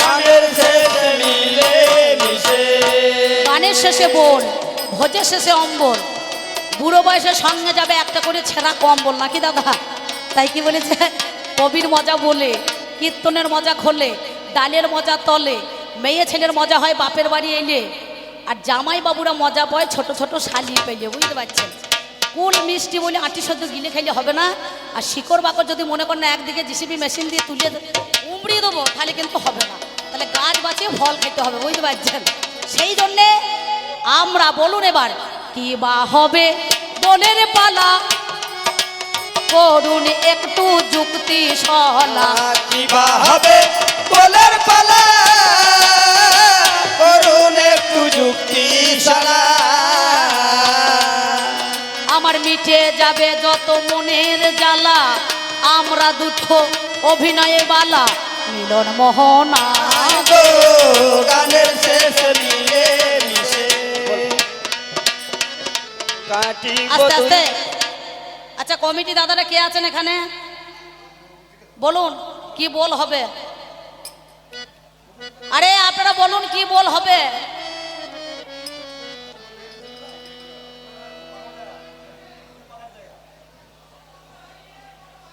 গানের শেষে গানের শেষে বোন, ভোজের শেষে অম্বল। বুড়ো বয়সের সঙ্গে যাবে একটা করে ছেঁড়া কম্বল, নাকি দাদা? তাই কি বলেছে? কবির মজা বলে, কীর্তনের মজা খোলে, ডালের মজা তলে, মেয়ে ছেলের মজা হয় বাপের বাড়ি এলে। আর জামাই বাবুরা মজা পায় ছোট ছোট শালি পেলে, বুঝতে পারছেন? কুল মিষ্টি বলে আটি সদ্য গিলে খাইলে হবে না? আর শিকড় বাকর যদি মনে করেন একদিকে জিসিবি মেশিন দিয়ে তুলে উমড়িয়ে দেবো, তাহলে কিন্তু হবে না। তাহলে গাছ বাঁচিয়ে ফল খাইতে হবে, বুঝতে পারছেন? সেই জন্যে আমরা বলুন এবার, কি বা হবে? বনের পালা, করুন একটু যুক্তি সলা। কিবা হবে? যাবে যত মনের জ্বালা। আমরা দুটো অভিনয়ে বালা। মিলন মোহনা। গানের শেষে মিলে আস্তে আস্তে। আচ্ছা কমিটি দাদারা কে আছেন এখানে? বলুন কি বল হবে? আরে আপনারা বলুন কি বল হবে?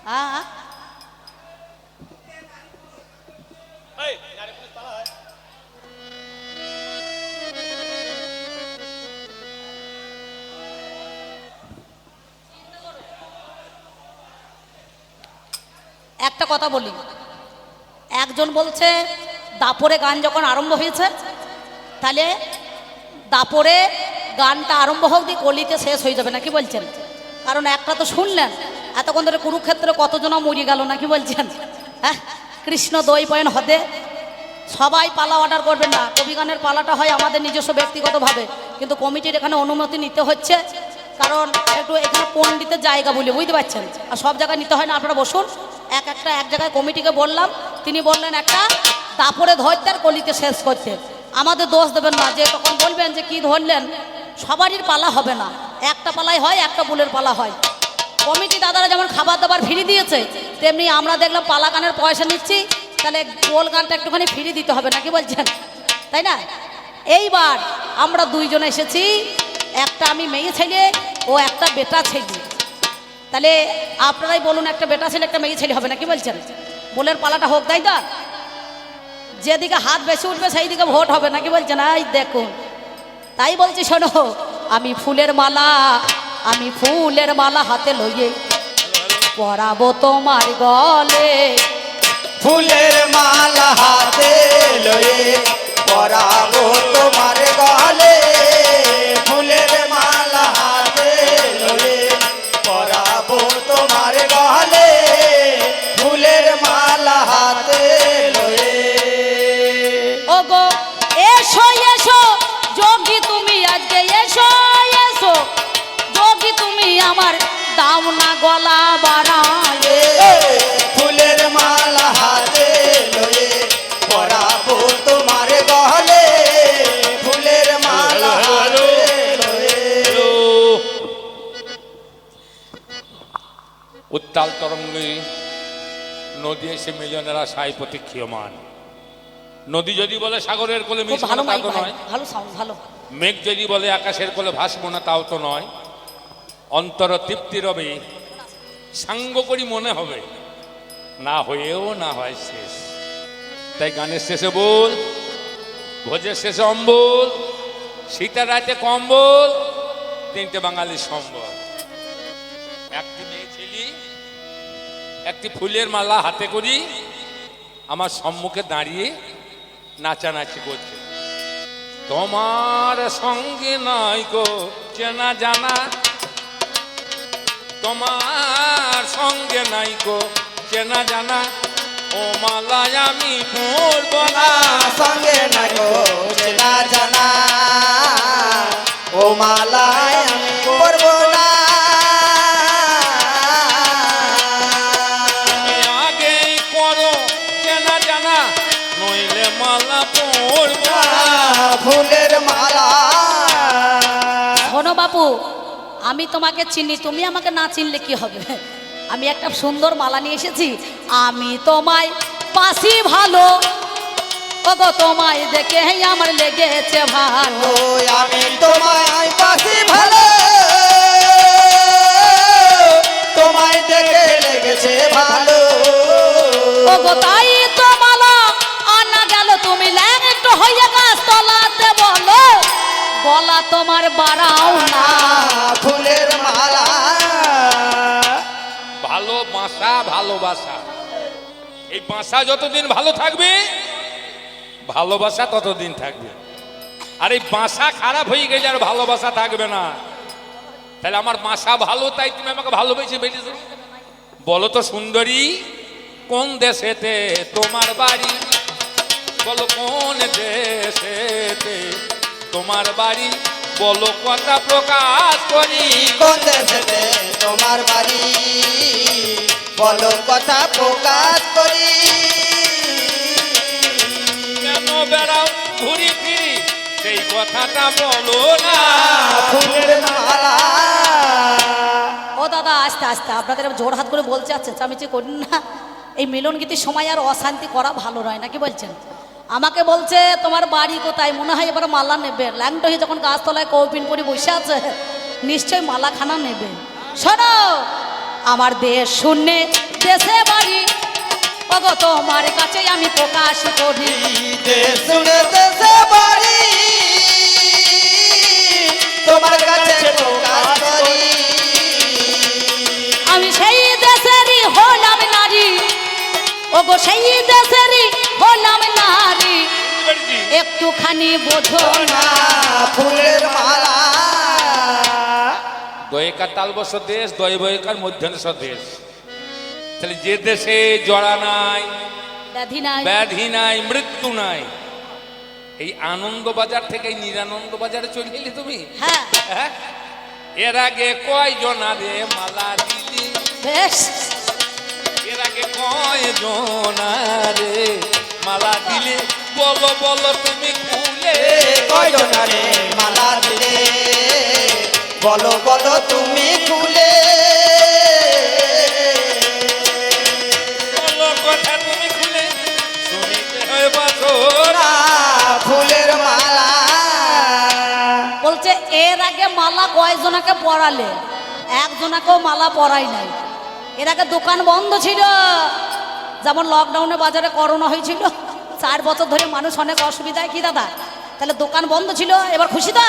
একটা কথা বলি। একজন বলছে, দাপরে গান যখন আরম্ভ হয়েছে, তাহলে দাপরে গানটা আরম্ভ হোক দিয়ে কলিতে শেষ হয়ে যাবে নাকি বলছেন? কারণ একটা তো শুনলেন। এতক্ষণ ধরে কুরুক্ষেত্রে কতজনা মরি গেল নাকি বলছেন? হ্যাঁ? কৃষ্ণ দই পয়েন হদে সবাই পালা অর্ডার করবেন না। কবি গানের পালাটা হয় আমাদের নিজস্ব ব্যক্তিগতভাবে। কিন্তু কমিটির এখানে অনুমতি নিতে হচ্ছে। কারণ একটু এখানে পণ্ডিতের জায়গা বলে, বুঝতে পারছেন? আর সব জায়গায় নিতে হয় না, আপনারা বসুন। এক একটা, এক জায়গায় কমিটিকে বললাম। তিনি বললেন একটা, দাপরে ধরতে আর কলিতে শেষ করতে। আমাদের দোষ দেবেন না। যে তখন বলবেন যে কি ধরলেন, সবারই পালা হবে না। একটা পালাই হয়, একটা বুলের পালা হয়। কমিটি দাদারা যেমন খাবার দাবার ফ্রি দিয়েছে, তেমনি আমরা দেখলাম পালা গানের পয়সা নিচ্ছি, তাহলে গোল গানটা একটুখানি ফ্রি দিতে হবে নাকি বলছেন? তাই না? এইবার আমরা দুইজন এসেছি, একটা আমি মেয়ে ছেলে, ও একটা বেটা ছেলে। তাহলে আপনারাই বলুন একটা বেটা ছেলে, একটা মেয়ে ছেলে হবে নাকি বলছেন? বোলের পালাটা হোক তাই তো? যেদিকে হাত বেশি উঠবে সেই দিকে ভোট হবে নাকি বলছেন? এই দেখুন। তাই বলছি শোনো, আমি ফুলের মালা আমি ফুলের মালা হাতে লইয়ে পরাবো তোমার গলে। ফুলের মালা হাতে লয়ে পরাবো তোমার গলে। দাও না গলা বাড়ায়। ফুলের মালা হাতে লয়ে পরাবো তোমার গলে ফুলের মালা হাতে উত্তাল তরঙ্গে নদী এসে মিলনেরা সাই প্রতীক্ষীয়মান নদী যদি বলে সাগরের কোলে ভালো না তো নয়। ভালো ভালো। মেঘ যদি বলে আকাশের কোলে ভাসবো না তাও তো নয়। অন্তর তৃপ্তি রবে, সাঙ্গ করি মনে হবে। না হয়েও, না হয় শেষ। তাই গানের শেষে বল, ভোজের শেষে অম্বল শীতের রাতে কম্বল, তিনটে বাঙালির সম্বল। একটি মেয়ে ছেলে, একটি ফুলের মালা হাতে করি, আমার সম্মুখে দাঁড়িয়ে নাচানাচি করছে। তোমার সঙ্গে নয় গো, চেনা জানা তোমার সঙ্গে নাই গো। চেনা জানা ও মালায় আমি পড়ব না। সঙ্গে না গো চেনা জানা ও মালায় আমি করব না। তুমি আগে করো চেনা জানা নইলে মালা পড়ব না। ফুলের মালা। শোনো বাপু আমি তোমাকে চিনি তুমি আমাকে না চিনলে কি হবে? আমি একটা সুন্দর মালা নিয়ে এসেছি। আমি তোমায় পাশি ভালো। ওগো তোমায় দেখে আমার লেগেছে ভালো। আমি তোমায় পাশে ভালো। তোমায় দেখে লেগেছে ভালো। ওগো তাই গলা তোমার বাড়াও না। ফুলের মালা। ভালো বাসা ভালোবাসা এই বাসা যতদিন ভালো থাকবে ভালোবাসা ততদিন থাকবে। আর এই বাসা খারাপ হয়ে গেলে আর ভালোবাসা থাকবে না। তাহলে আমার বাসা ভালো তাই তুমি আমাকে ভালোবেসে বেরিয়েছো বলো তো সুন্দরী কোন দেশেতে তোমার বাড়ি? বলো কোন দেশেতে তোমার বাড়ি বলো কথা প্রকাশ করি। কোন দেশেতে তোমার বাড়ি বলো কথা প্রকাশ করি। কেন বেড়াও ঘুরি ফিরি? সেই কথাটা বলো না। ফুলের মালা। ও দাদা আস্তে আস্তে আপনাদের জোর হাত করে বলছে আছে চামিচি করুন না। এই মিলন গীতির সময় আর অশান্তি করা ভালো নয় নাকি বলছেন? আমাকে বলছে তোমার বাড়ি কোথায়? মনে হয় এবার মালা নেবে। ল্যাংটো হয়ে যখন গাছতলায় কৌপিন পরি বসে আছে নিশ্চয়ই মালাখানা নেবে। শোনো আমার দেশ শূন্যে দেশে বাড়ি। ওগো তোমার কাছে আমি প্রকাশ করি। শুনে দেশে বাড়ি। তোমার কাছে প্রকাশ করি। আমি সেই দেশেরই হলাম নারী। ওগো সেই দেশেরই হলাম নারী? একটুখানি বোঝো না। ফুলের মালা। দয়েকার তালবস দেশ দয় বয়কার মধ্যাংশ দেশ তাহলে যে দেশে জড়া নাই ব্যাধি নাই। মৃত্যু নাই এই আনন্দ বাজার থেকে এই নিরানন্দ বাজারে চলে এলে তুমি? হ্যাঁ। হ্যাঁ? এর আগে কয় জনারে মালা দিলি? বেশ। এর আগে কয় জনারে মালা দিলে বলো বলো তুমি খুলে। কয়জনারে মালা দিলে বলো বলো তুমি খুলে। বলো কথা তুমি খুলে শুনিতে হয় বছর ফুলের মালা। বলছে এর আগে মালা কয়জনাকে পরালে? একজনাকেও মালা পরাই নাই। এর আগে দোকান বন্ধ ছিল। যেমন লকডাউনে বাজারে করোনা হয়েছিল, চার বছর ধরে মানুষ অনেক অসুবিধায়। কি দাদা? তাহলে দোকান বন্ধ ছিল? এবার খুশি দা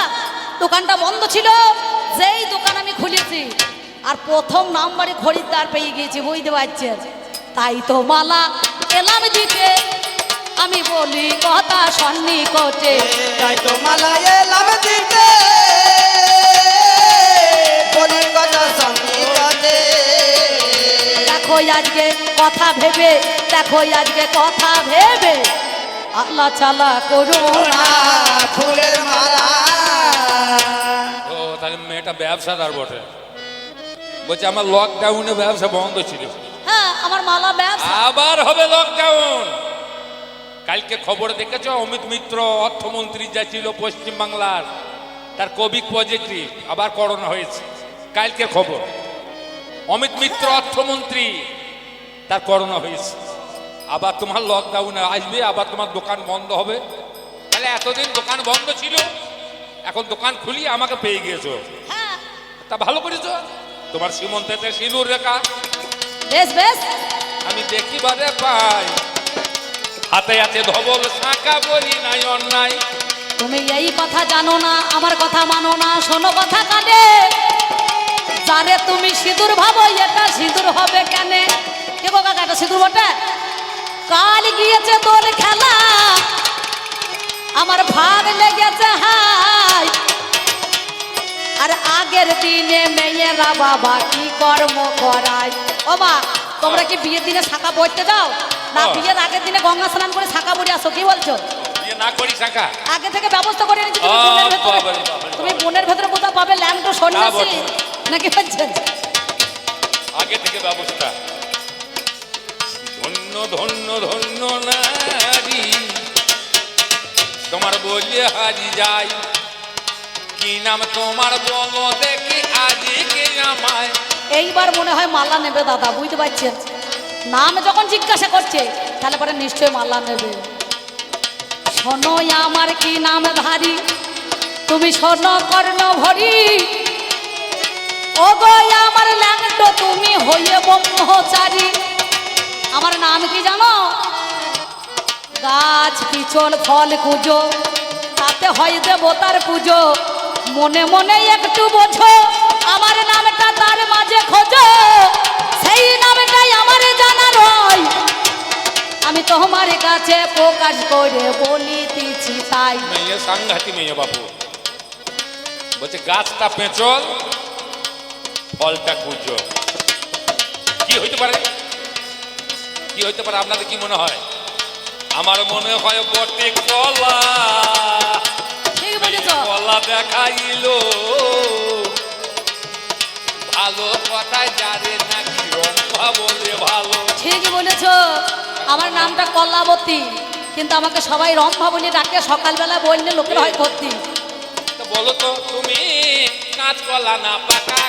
দোকানটা বন্ধ ছিল? যেই দোকান আমি খুলেছি, আর প্রথম নাম্বারে খরিদ্দার পেয়ে গিয়েছি, বুঝতে পারছেন? তাই তো মালা এলাম দিতে, আমি বলি, কথা সন্নিকটে তাই তো মালা এলাম দিতে, বলি, কথা সঙ্গীতে দেখো আজকে কথা ভেবে দেখো আজকে কথা ভেবে। আল্লাহ চালা করো ফুলের মালা। ও তাহলে মেয়েটা ব্যবসাদার বটে। বলছে আমার লকডাউনে ব্যবসা বন্ধ ছিল। হ্যাঁ আমার মালা ব্যবসা। আবার হবে লকডাউন কালকে খবর দেখেছ? অমিত মিত্র অর্থমন্ত্রী যা ছিল পশ্চিমবাংলার তার কোভিড পজিটিভ আবার করোনা হয়েছে। কালকে খবর। অমিত মিত্র অর্থমন্ত্রী। তার করোনা হয়েছে। আবার তোমার লকডাউনে আসবে আবার তোমার দোকান বন্ধ হবে। তাহলে এতদিন দোকান বন্ধ ছিল এখন দোকান খুলি আমাকে পেয়ে গিয়েছো। হ্যাঁ। তা ভালো করেছ। তোমার সীমন্তেতে সিঁদুর রেখা। বেশ বেশ। আমি দেখি বাদে পাই। হাতে হাতে ধবল শাঁকা বলি নাই অন্যায়। তুমি এই কথা জানো না আমার কথা মানো না শোনো কথা কানে যারে তুমি সিঁদুর ভাবো এটা সিঁদুর হবে কেন? কে গো কাকা এটা সিঁদুর বটে? কাল গিয়েছে তোর খেলা আমার ভাগ লেগেছে হাই। আর আগের দিনে মেয়েরা বাবা কি কর্ম করায়? ও মা তোমরা কি বিয়ের দিনে শাখা পড়তে যাও? না। বিয়ের আগের দিনে গঙ্গা স্নান করে শাখা পড়ে আসো কি বলছো? না করি শাঁকা আগে থেকে ব্যবস্থা করে নিচ্ছি তুমি বোনের ভেতরে কোথাও পাবে ল্যাংটো সন্ন্যাসী। নাকি বলছেন আগে থেকে ব্যবস্থা। ধন্য ধন্য ধন্য নারী তোমার বললে হারি যাই। কি নাম তোমার বলো দেখি আজকে আমায় এইবার মনে হয় মাল্লা নেবে দাদা বুঝতে পারছেন? নাম যখন জিজ্ঞাসা করছে তাহলে পরে নিশ্চয়ই মাল্লা নেবে। শোনো আমার কি নাম ধারি? তুমি শোনো কর্ণ ভরি ও গো আমার ল্যাংটো, তুমি হইয়ে ব্রহ্মচারী। আমার নাম কি জানো? গাছ পিছল ফল, কুজো, তাতে হয় দেবতার পুজো। মনে মনে একটু বোঝো, আমার নামটা তার মাঝে খোঁজো। সেই নামটাই আমার জানা রয় আমি তোমার কাছে প্রকাশ করে বলিতেছি তাই। সাংঘাতি মেয়ে বাবু। বলছে, গাছটা পেঁচল ফলটা কুজো কি হইতে পারে? কি হইতে পারে? আপনাদের কি মনে হয়? আমার মনে হয় বটে কলা। ঠিক বলেছ। কলা দেখাইলো। ভালো কথায় যারে নাকি রম্ভা বলে ভালো। ঠিক বলেছ। আমার নামটা কল্লাবতী কিন্তু আমাকে সবাই রম্ভা বলে ডাকে সকালবেলা বললে লোকের হয় ভর্তি তো বলো তো তুমি কাঁচ কলা না পাকা?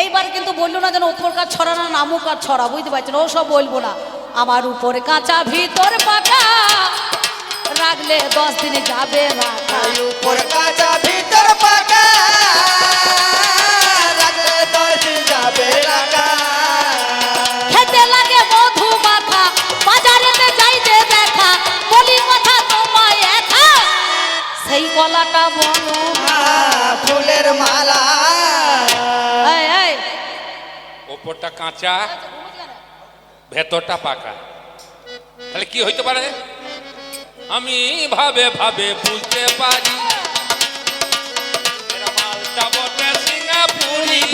এইবার কিন্তু বলল না যেন উপরকার ছড়া না নামুকার ছড়া বুঝতে পারছেন? ও সব বলব না। আমার উপরে কাঁচা ভিতর পাকা রাখলে দশ দিনে যাবে না। উপর কাঁচা ভিতর পাকা ওপরটা কাঁচা ভেতরটা পাকা। তাহলে কি হইতে পারে? আমি ভাবে ভাবে বুঝতে পারি।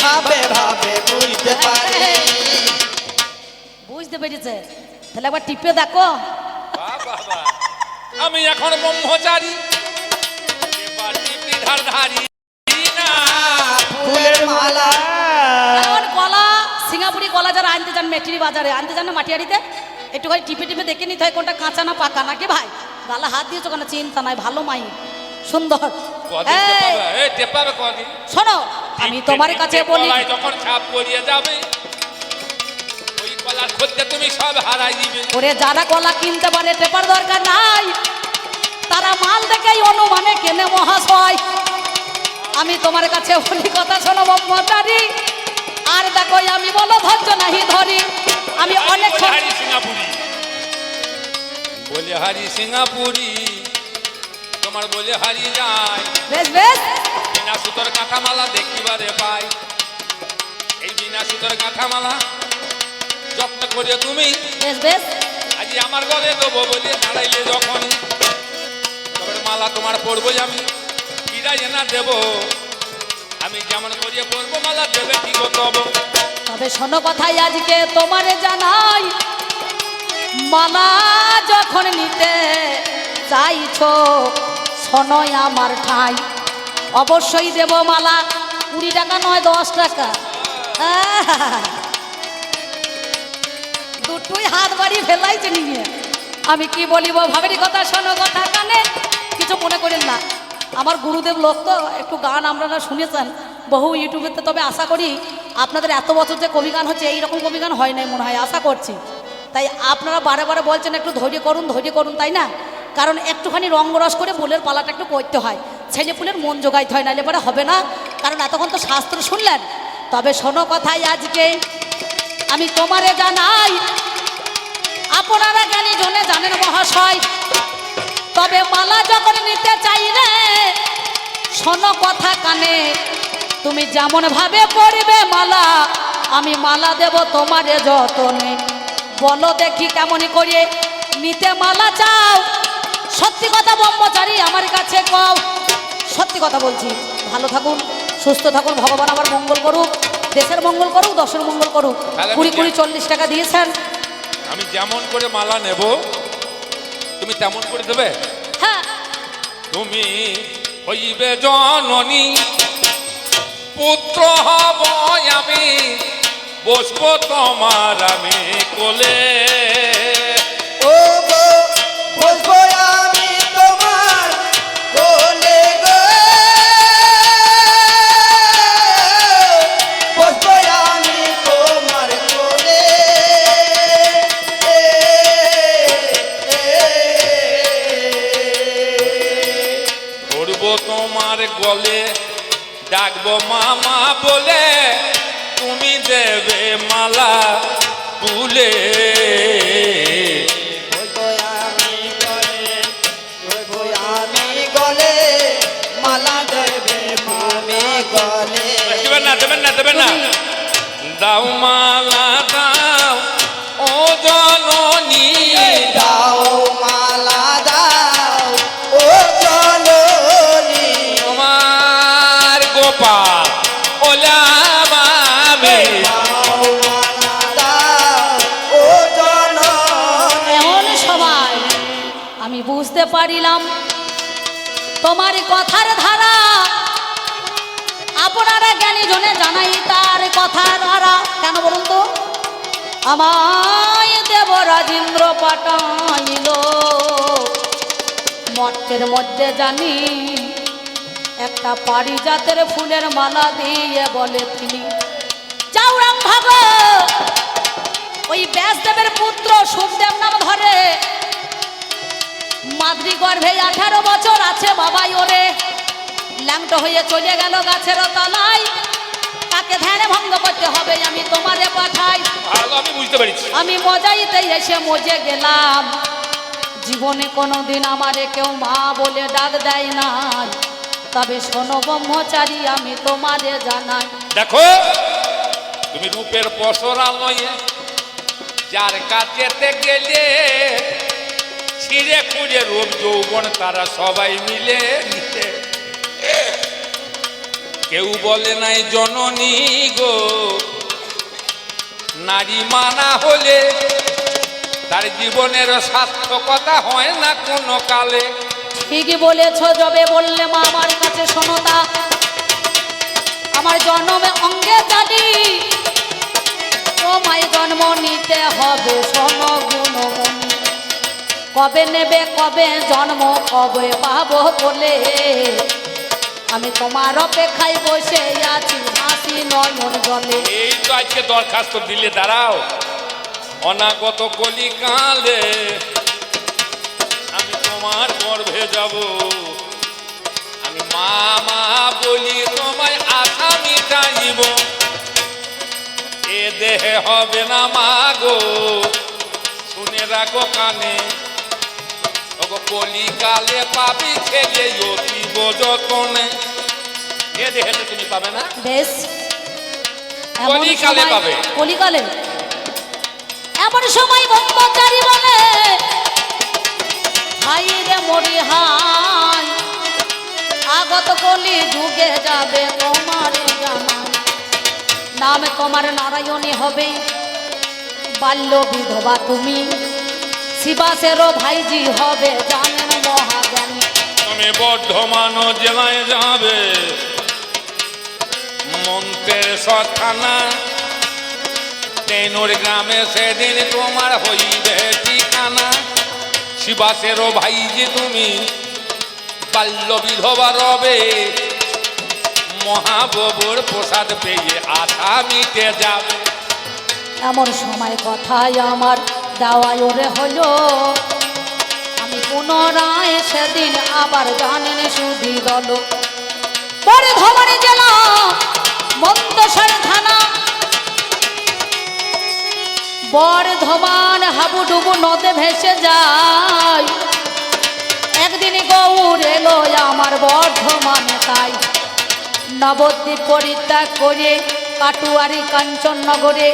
ভাবে ভাবে বুঝতে পারি। বুঝতে পেরেছে। তাহলে একবার টিপে দেখো। আমি এখন ব্রহ্মচারী। এবার সিঙ্গাপুরি কলা যারা আনতে যান মেটিরি বাজারে আনতে যান না মাটিয়ারিতে? একটুখানি টিপে টিপে দেখে নিতে হয় কোনটা কাঁচা না পাকা নাকি ভাই? গালা হাত দিয়েছ কেন? চিন্তা নাই ভালো মাই সুন্দর। শোনো আমি তোমার কাছে বলি যখন ছাপ পরিয়ে যাবে ওই কলার খদ্দে তুমি সব হারাই দিবে। ওরে যারা কলা কিনতে পারে টেপার দরকার নাই। তারা মাল দেখেই অনুমানে কেনে মহাশয়। আমি তোমার কাছে বলি কথা শোনো ব্রহ্মচারী। আর দেখো আমি বলো ধৈর্য নাহি ধরি। আমি অনেক সিঙ্গাপুরি বলে হারি সিঙ্গাপুরি তোমার বলে হারি যায় বেশ বেশ। বিনা সুতোর কাঁথামালা দেখিবারে পাই। এই বিনা সুতোর কাঁথামালা যত্ন করে তুমি। বেশ বেশ। আজ আমার গলে দেবো বলে দাঁড়াইলে যখন তবে মালা তোমার পরবো আমি। ফিরাই না দেব। আমি যেমন করিয়ে পরবো মালা দেবে কি তবে? শোনো কথাই আজকে তোমারে জানাই। মালা যখন নিতে চাইছো, শোনোই আমার ঠাই। অবশ্যই দেব মালা, কুড়ি টাকা নয়, দশ টাকা! দুটোই হাত বাড়িয়ে ফেলাইছে নিয়ে আমি কি বলিব ভাবেরই কথা, শোনো কথা কানে। কিছু মনে করেন না। আমার গুরুদেব লোক তো একটু গান আপনারা শুনেছেন, বহু ইউটিউবেতে, তবে আশা করি আপনাদের এত বছর যে কবি গান হচ্ছে, এইরকম কবি গান হয় নাই মনে হয়, আশা করছি। তাই আপনারা বারে বারে বলছেন, একটু ধৈর্য করুন ধৈর্য করুন, তাই না? কারণ একটুখানি রঙ্গরস করে ফুলের পালাটা একটু করতে হয়, ছেলে ফুলের মন জোগাইতে হয়, নাহলে পরে হবে না। কারণ এতক্ষণ তো শাস্ত্র শুনলেন। তবে শোনো কথাই আজকে, আমি তোমারে জানাই, আপনারা জ্ঞানী জনে জানেন মহাশয় তবে মালা যখন নিতে চাইলে শোনো কথা কানে তুমি যেমন ভাবে পড়বে মালা আমি মালা দেব তোমারে যতনে। বলো দেখি কেমন করে নিতে মালা চাও। সত্যি কথা ব্রহ্মচারী আমার কাছে কও। সত্যি কথা বলছি। ভালো থাকুন সুস্থ থাকুন ভগবান আবার মঙ্গল করুক দেশের মঙ্গল করুক দশের মঙ্গল করুক। কুড়ি কুড়ি চল্লিশ টাকা দিয়েছেন। আমি যেমন করে মালা নেব তুমি তেমন করে দেবে? হ্যাঁ। তুমি হইবে জননী পুত্র হব আমি বসবো তোমার আমি কোলে। না। দাও মালা দাও ও জননী। দাও মালা দাও ও জননী। তোমার গোপাল ওলাম আমি দাও মালা দাও ও জননী। এমন সময় আমি বুঝতে পারিলাম তোমার কথার ধারা আপনারা জ্ঞানী জনে জানাই তার কথা ধারা। কেন বলুন তো? আমায় দেব রাজেন্দ্র পাঠাইল। মঠের মধ্যে জানি একটা পারিজাতের ফুলের মালা দিয়ে বলে তিনি যাও রাম ভাগ ওই ব্যাসদেবের পুত্র সুখদেব নাম ধরে। মাদ্রি গর্ভে আঠারো বছর আছে বাবাই ওরে। ল্যাংটো হয়ে চলে গেল গাছের তলায়। তাকে ধ্যানে ভঙ্গ করতে হবে আমি তোমারে পাঠাই। আমি বুঝতে পেরেছি। আমি মজাইতে এসে মজে গেলাম। জীবনে কোনোদিন আমারে কেউ মা বলে ডাক দেয় না তবে শোনো ব্রহ্মচারী আমি তোমারে জানাই। দেখো তুমি রূপের পসরা নয় যার কাছেতে গেলে ছিঁড়ে খুঁড়ে রূপ যৌবন তারা সবাই মিলে নিতে কেউ বলে নাই জননী গো। নারী মানা হলে তার জীবনের সার্থকতা হয় না কোনো কালে। ঠিকই বলেছ, যবে বললে মা আমার কাছে শোনতা আমার জন্মে অঙ্গে জানি তোমায় জন্ম নিতে হবে গুণমণি কবে নেবে, কবে জন্ম, কবে পাবো বলে আমি তোমার অপেক্ষায় বসে আছি, হাসি নয়ন জলে। এই তো আজকে দরখাস্ত দিলে, দাঁড়াও। অনাগত কলিকালে আমি তোমার গর্ভে যাব। আমি মা মা বলি, তোমায় আশা মিটাইব এ দেহে হবে না মাগো, শুনে রাখো কানে। কলিকালে পাবি অতীব যতনে। এ তুমি পাবে না? বেশ। কলিকালে পাবে। কলিকালে এমন সময় ব্রহ্মচারী বলে হাই রে মরি হাই আগত কলি যুগে যাবে তোমার জানা। নাম তোমার নারায়ণী হবে বাল্য বিধবা তুমি। শিবাসেরও ভাইজি হবে জানেন মহাজ্ঞানী। তুমি বর্ধমান জেলায় যাবে। মন্ত্রের সথানা তেনুর গ্রামে সেদিন তোমার হইবে ঠিকানা। শিবাসেরও ভাইজি তুমি বাল্য বিধবা রবে। মহাববুর প্রসাদ পেয়ে আশা মিটে যাবে। এমন সময় কথায় আমার দেওয়ায় ওরে হলো। আমি পুনরায় সেদিন আবার জানেন সুধি দল। পরে ধমারে জেলা মন্দসর থানা। বর্ধমান হাবুডুবু নদে ভেসে যায়। একদিন গৌর এলো আমার বর্ধমানে তাই। নবদ্বীপ পরিত্যাগ করে কাটুয়ারি কাঞ্চননগরে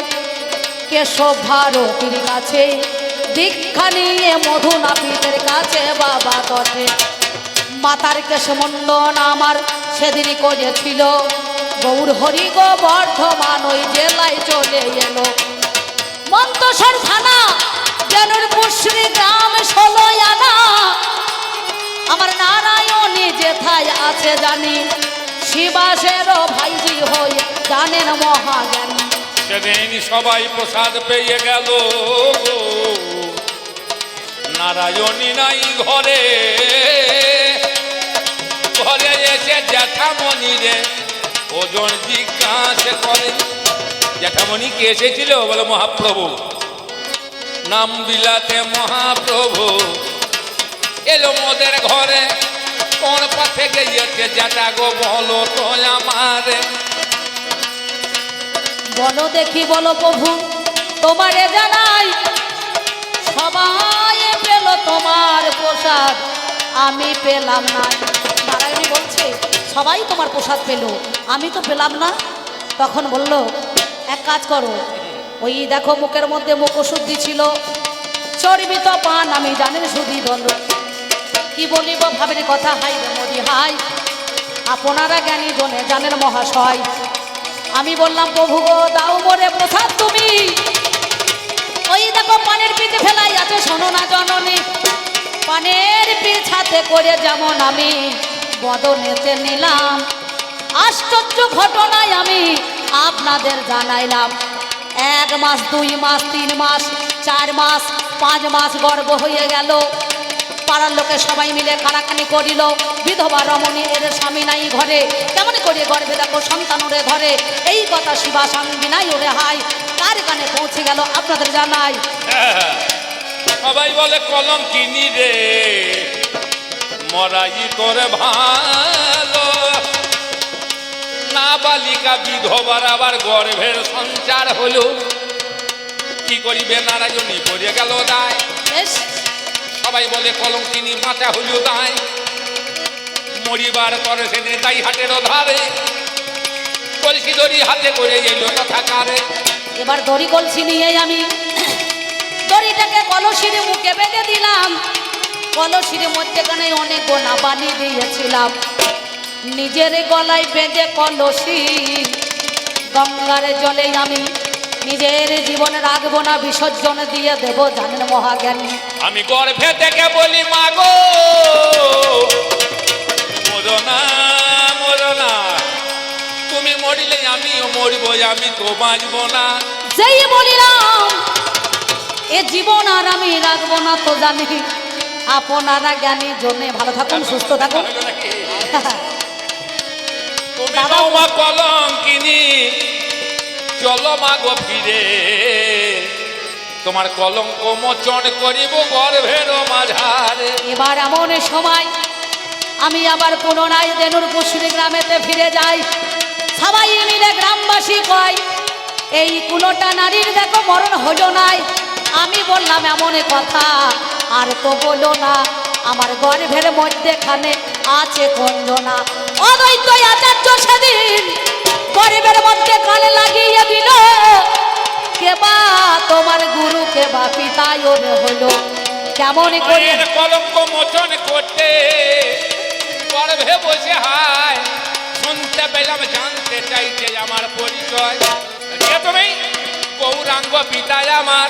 কেশব ভারতীর কাছে? দীক্ষা নিয়ে মধু নাপিতের কাছে বাবা তটে মাতার কেশ মন্ডন আমার সেদিনই করেছিল। গৌর হরি গো বর্ধমান ওই জেলায় চলে এলো। মন্তসর থানা জেনুর পুশ্রী গ্রাম ষোলো আনা। আমার নারায়ণী যেথায় আছে জানি। শিবাসেরও ভাইজি হয়ে জানেন মহাজ্ঞানী। সেদিন সবাই প্রসাদ পেয়ে গেল। নারায়ণী নাই ঘরে। ঘরে এসে জ্যাঠামণি রে, ওজন জিজ্ঞাসা করে। জ্যাঠামণি কে এসেছিল? বলে, মহাপ্রভু। নাম বিলাতে মহাপ্রভু। এলো মোদের ঘরে। কোন পথে গিয়েছে? জ্যাঠা গো বলো তো আমারে বলো দেখি, বলো প্রভু, তোমারে জানাই। সবাই পেল তোমার প্রসাদ, আমি পেলাম না। নারায়ণী বলছে, সবাই তোমার প্রসাদ পেল, আমি তো পেলাম না। তখন বলল, এক কাজ করো, ওই দেখো মুখের মধ্যে মুখ মুখশুদ্ধি ছিল, চর্বিত পান, আমি জানেন শুধু বলো কি বলিব ভাবের কথা হাই মরি হাই আপনারা জ্ঞানী জনে জানেন মহাশয় আমি বললাম, প্রভু গো, দাও মোরে প্রসাদ তুমি। ওই দেখো, পানের পিঠে ফেলাই আছে, শোনো না জননী। পানের পিছাতে করে যেমন আমি বদনেতে নিলাম, আশ্চর্য ঘটনায় আমি আপনাদের জানাইলাম। এক মাস, দুই মাস, তিন মাস, চার মাস, পাঁচ মাস গর্ভ হয়ে গেল। পাড়ার লোকে সবাই মিলে কারাকানি করিল। বিধবা রমণী এর স্বামী নাই ঘরে। কেমন করে গর্ভে দেখো সন্তান ওরে ধরে এই কথা শিবা সঙ্গী নাই ওরে হাই কার কানে পৌঁছে গেল আপনাদের জানাই? সবাই বলে কলম কিনি রে। মরাই করে ভালো। না বালিকা বিধবার আবার গর্ভের সঞ্চার হলো। কি করিবে নারায়ণী করে গেল দায়। সবাই বলে কলম কিনি বাঁচা হইল দায় মরিবার করে সেদিন তাই হাটের ধারে কলসি দড়ি হাতে করে এলো কথা কারে এবার দড়ি কলসি নিয়ে আমি। দড়িটাকে কলসির মুখে বেঁধে দিলাম। কলসির মধ্যেখানে অনেক গোনা বানিয়ে দিয়েছিলাম। নিজের গলায় বেঁধে কলসি। গঙ্গার জলে আমি নিজের জীবনে রাখব না বিসর্জন দিয়ে দেব জানেন মহাজ্ঞানী। আমি গর্ভে থেকে বলি মাগো মরনা মরনা তুমি মরিলে আমিও মরিব আমি তো বাঁচব না। যেই বলিলাম এ জীবন আর আমি রাখব না তো জানি। আপনারা জ্ঞানী জন্যে ভালো থাকুন সুস্থ থাকুন। দাদা কলম কিনি চলো মাগো ফিরে। তোমার কলঙ্ক মোচন করিব গর্ভের মাঝারে। এবার এমন সময় আমি আবার পুনরায় দেনুর পুষ্রি গ্রামেতে ফিরে যাই। সবাই মিলে গ্রামবাসী কয়, এই কুলোটা নারীর দেখো মরণ হলো নাই। আমি বললাম, এমন কথা আর তো বলো না, আমার গর্ভের মধ্যেখানে আছে কঞ্জনা অদ্বৈত আচার্য সেদিন গর্ভের মধ্যে কানে লাগিয়ে দিল। কেবা তোমার গুরু কেবা পিতায় হলো। কেমন করে? কলঙ্ক মোচন করতে গর্ভে বসে হায়। শুনতে পেলাম জানতে চাইছে আমার পরিচয়। কে তুমি? গৌরাঙ্গ পিতায় আমার।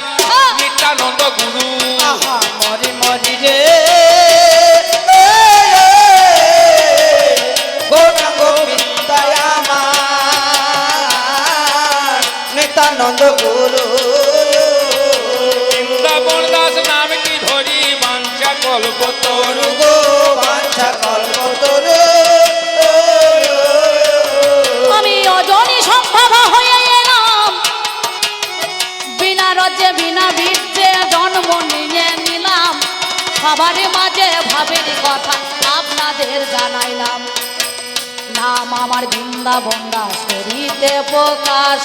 বৃন্দাবন দাস করিতে প্রকাশ।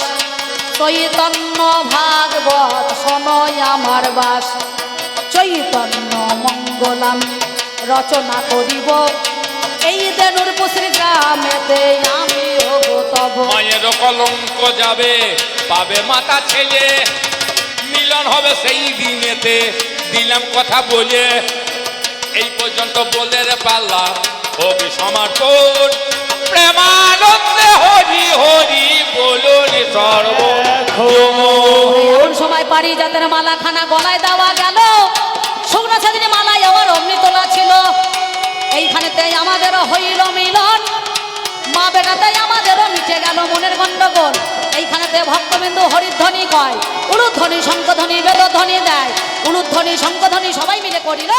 চৈতন্য ভাগবত শোনয় আমার বাস। চৈতন্য মঙ্গলাম রচনা করিব। এই দেনুর পুশ্রী গ্রামেতে আমি হব তব। মায়ের কলঙ্ক যাবে, পাবে মাতা ছেলে। মিলন হবে সেই দিনেতে, দিলাম কথা বলে। এই পর্যন্ত বলে রে পাল্লা হোক সমর্পণ প্রেমানন্দে হরি হরি বলুন সর্ব। সময় পারি যাদের মালা খানা গলায় দেওয়া গেল? শুকনো সেদিনে মালায় আমার অমনি তোলা ছিল। এইখানেতে আমাদেরও হইল মিলন, মা বেটাতে আমাদেরও মিটে গেল মনের গন্ডগোল। এইখানেতে ভক্তবিন্দু হরিধ্বনি কয়, উলুধ্বনি, শঙ্খধ্বনি, বেদধ্বনি দেয়। উলুধ্বনি, শঙ্খধ্বনি সবাই মিলে করিল।